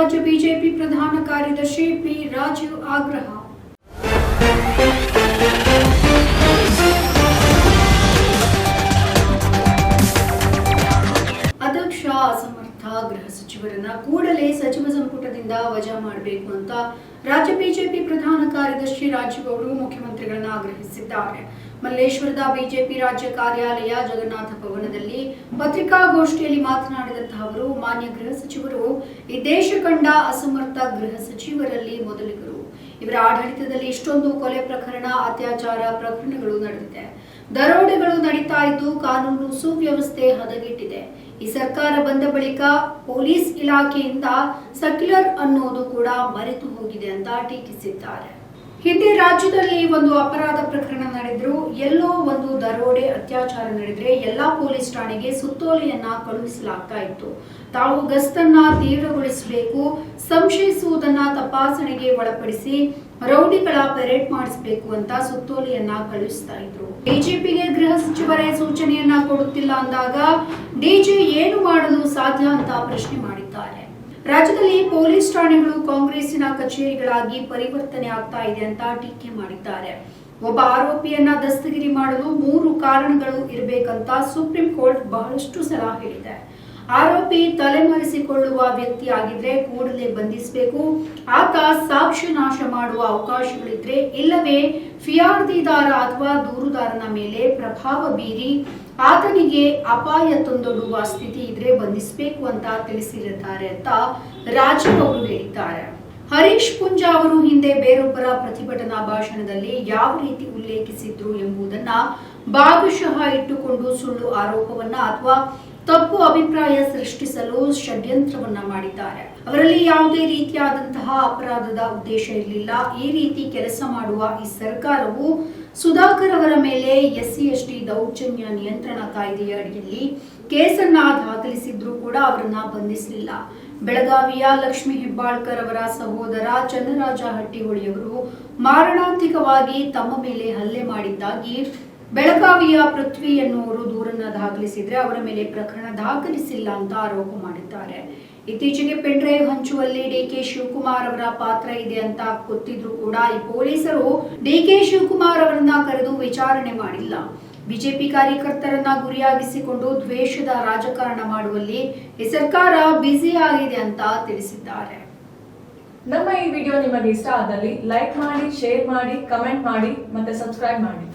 ರಾಜ್ಯ ಬಿಜೆಪಿ ಪ್ರಧಾನ ಕಾರ್ಯದರ್ಶಿ ಪಿ ರಾಜೀವ್ ಆಗ್ರಹ ಗೃಹ ಸಚಿವರನ್ನ ಕೂಡಲೇ ಸಚಿವ ಸಂಪುಟದಿಂದ ವಜಾ ಮಾಡಬೇಕು ಅಂತ ರಾಜ್ಯ ಬಿಜೆಪಿ ಪ್ರಧಾನ ಕಾರ್ಯದರ್ಶಿ ರಾಜೀವ್ ಅವರು ಮುಖ್ಯಮಂತ್ರಿಗಳನ್ನ ಆಗ್ರಹಿಸಿದ್ದಾರೆ. ಮಲ್ಲೇಶ್ವರದ ಬಿಜೆಪಿ ರಾಜ್ಯ ಕಾರ್ಯಾಲಯ ಜಗನ್ನಾಥ ಭವನದಲ್ಲಿ ಪತ್ರಿಕಾಗೋಷ್ಠಿಯಲ್ಲಿ ಮಾತನಾಡಿದಂತಹ ಅವರು, ಮಾನ್ಯ ಗೃಹ ಸಚಿವರು, ಈ ದೇಶ ಕಂಡ ಅಸಮರ್ಥ ಗೃಹ ಸಚಿವರಲ್ಲಿ ಮೊದಲಿಗರು ಇವರ ಆಡಳಿತದಲ್ಲಿ ಇಷ್ಟೊಂದು ಕೊಲೆ ಪ್ರಕರಣ, ಅತ್ಯಾಚಾರ ಪ್ರಕರಣಗಳು ನಡೆದಿದೆ. ದರೋಡೆಗಳು ನಡೀತಾ ಇದ್ದು ಕಾನೂನು ಸುವ್ಯವಸ್ಥೆ ಹದಗೆಟ್ಟಿದೆ. ಈ ಸರ್ಕಾರ ಬಂದ ಬಳಿಕ ಪೊಲೀಸ್ ಇಲಾಖೆಯಿಂದ ಸರ್ಕ್ಯುಲರ್ ಅನ್ನೋದು ಕೂಡ ಮರೆತು ಹೋಗಿದೆ ಅಂತ ಟೀಕಿಸಿದ್ದಾರೆ. ಹಿಂದೆ ರಾಜ್ಯದಲ್ಲಿ ಒಂದು ಅಪರಾಧ ಪ್ರಕರಣ ನಡೆದ್ರು, ಎಲ್ಲೋ ಒಂದು ದರೋಡೆ ಅತ್ಯಾಚಾರ ನಡೆದ್ರೆ ಎಲ್ಲಾ ಪೊಲೀಸ್ ಠಾಣೆಗೆ ಸುತ್ತೋಲೆಯನ್ನ ಕಳುಹಿಸಲಾಗ್ತಾ ಇತ್ತು. ತಾವು ಗಸ್ತನ್ನ ತೀವ್ರಗೊಳಿಸಬೇಕು, ಸಂಶಯಿಸುವುದನ್ನ ತಪಾಸಣೆಗೆ ಒಳಪಡಿಸಿ ರೌಡಿಗಳ ಪೆರೇಡ್ ಮಾಡಿಸಬೇಕು ಅಂತ ಸುತ್ತೋಲೆಯನ್ನ ಕಳುಹಿಸ್ತಾ ಇದ್ರು. ಬಿಜೆಪಿಗೆ ಗೃಹ ಸಚಿವರೇ ಸೂಚನೆಯನ್ನ ಕೊಡುತ್ತಿಲ್ಲ ಅಂದಾಗ, ಡಿಜಿ ಏನು ಮಾಡಲು ಸಾಧ್ಯ ಅಂತ ಪ್ರಶ್ನೆ ಮಾಡಿದ್ದಾರೆ. ರಾಜ್ಯದಲ್ಲಿ ಪೊಲೀಸ್ ಠಾಣೆಗಳು ಕಾಂಗ್ರೆಸ್ಸಿನ ಕಚೇರಿಗಳಾಗಿ ಪರಿವರ್ತನೆ ಆಗ್ತಾ ಇದೆ ಅಂತ ಟೀಕೆ ಮಾಡಿದ್ದಾರೆ. ಒಬ್ಬ ಆರೋಪಿಯನ್ನ ದಸ್ತಗಿರಿ ಮಾಡಲು ಮೂರು ಕಾರಣಗಳು ಇರಬೇಕಂತ ಸುಪ್ರೀಂ ಕೋರ್ಟ್ ಬಹಳಷ್ಟು ಸಲ ಹೇಳಿದೆ. ಆರೋಪಿ ತಲೆಮರೆಸಿಕೊಳ್ಳುವ ವ್ಯಕ್ತಿ ಆಗಿದ್ರೆ ಕೂಡಲೇ ಬಂಧಿಸಬೇಕು. ಆತ ಸಾಕ್ಷಿ ನಾಶ ಮಾಡುವ ಅವಕಾಶಗಳಿದ್ರೆ ಇಲ್ಲವೇ ಫಿಯಾರ್ದಿದಾರ ಅಥವಾ ದೂರುದಾರನ ಮೇಲೆ ಪ್ರಭಾವ ಬೀರಿ ಆತನಿಗೆ ಅಪಾಯ ತಂದೊಡ್ಡುವ ಸ್ಥಿತಿ ಇದ್ರೆ ಬಂಧಿಸಬೇಕು ಅಂತ ತಿಳಿಸಿರುತ್ತಾರೆ ಅಂತ ರಾಜೀವ್ ಅವರು ಹೇಳಿದ್ದಾರೆ. ಹರೀಶ್ ಪುಂಜಾ ಅವರು ಹಿಂದೆ ಬೇರೊಬ್ಬರ ಪ್ರತಿಭಟನಾ ಭಾಷಣದಲ್ಲಿ ಯಾವ ರೀತಿ ಉಲ್ಲೇಖಿಸಿದ್ರು ಎಂಬುದನ್ನ ಭಾಗಶಃ ಇಟ್ಟುಕೊಂಡು ಸುಳ್ಳು ಆರೋಪವನ್ನ ಅಥವಾ ತಪ್ಪು ಅಭಿಪ್ರಾಯ ಸೃಷ್ಟಿಸಲು ಷಡ್ಯಂತ್ರವನ್ನ ಮಾಡಿದ್ದಾರೆ. ಅವರಲ್ಲಿ ಯಾವುದೇ ರೀತಿಯಾದಂತಹ ಅಪರಾಧದ ಉದ್ದೇಶ ಇರಲಿಲ್ಲ. ಈ ರೀತಿ ಕೆಲಸ ಮಾಡುವ ಈ ಸರ್ಕಾರವು ಸುಧಾಕರ್ ಅವರ ಮೇಲೆ ಎಸ್ಸಿ ಎಸ್ಟಿ ದೌರ್ಜನ್ಯ ನಿಯಂತ್ರಣ ಕಾಯ್ದೆಯ ಅಡಿಯಲ್ಲಿ ಕೇಸನ್ನ ದಾಖಲಿಸಿದ್ರೂ ಕೂಡ ಅವರನ್ನ ಬಂಧಿಸಲಿಲ್ಲ. ಬೆಳಗಾವಿಯ ಲಕ್ಷ್ಮಿ ಹೆಬ್ಬಾಳ್ಕರ್ ಅವರ ಸಹೋದರ ಚನ್ನರಾಜ ಹಟ್ಟಿಹೊಳಿಯವರು ಮಾರಣಾಂತಿಕವಾಗಿ ತಮ್ಮ ಮೇಲೆ ಹಲ್ಲೆ ಮಾಡಿದ್ದಾಗಿ ಬೆಳಗಾವಿಯ ಪೃಥ್ವಿ ಎನ್ನುವರು ದೂರನ್ನ ದಾಖಲಿಸಿದ್ರೆ ಅವರ ಮೇಲೆ ಪ್ರಕರಣ ದಾಖಲಿಸಿಲ್ಲ ಅಂತ ಆರೋಪ ಮಾಡಿದ್ದಾರೆ. ಇತ್ತೀಚೆಗೆ ಪೆಂಡ್ರೈವ್ ಹಂಚುವಲ್ಲಿ ಡಿಕೆ ಶಿವಕುಮಾರ್ ಅವರ ಪಾತ್ರ ಇದೆ ಅಂತ ಗೊತ್ತಿದ್ರು ಕೂಡ ಈ ಪೊಲೀಸರು ಡಿಕೆ ಶಿವಕುಮಾರ್ ಅವರನ್ನ ಕರೆದು ವಿಚಾರಣೆ ಮಾಡಿಲ್ಲ. ಬಿಜೆಪಿ ಕಾರ್ಯಕರ್ತರನ್ನ ಗುರಿಯಾಗಿಸಿಕೊಂಡು ದ್ವೇಷದ ರಾಜಕಾರಣ ಮಾಡುವಲ್ಲಿ ಈ ಸರ್ಕಾರ ಬ್ಯುಸಿ ಆಗಿದೆ ಅಂತ ತಿಳಿಸಿದ್ದಾರೆ. ನಮ್ಮ ಈ ವಿಡಿಯೋ ನಿಮಗೆ ಇಷ್ಟ ಆದಲ್ಲಿ ಲೈಕ್ ಮಾಡಿ, ಶೇರ್ ಮಾಡಿ, ಕಮೆಂಟ್ ಮಾಡಿ ಮತ್ತೆ ಸಬ್ಸ್ಕ್ರೈಬ್ ಮಾಡಿ.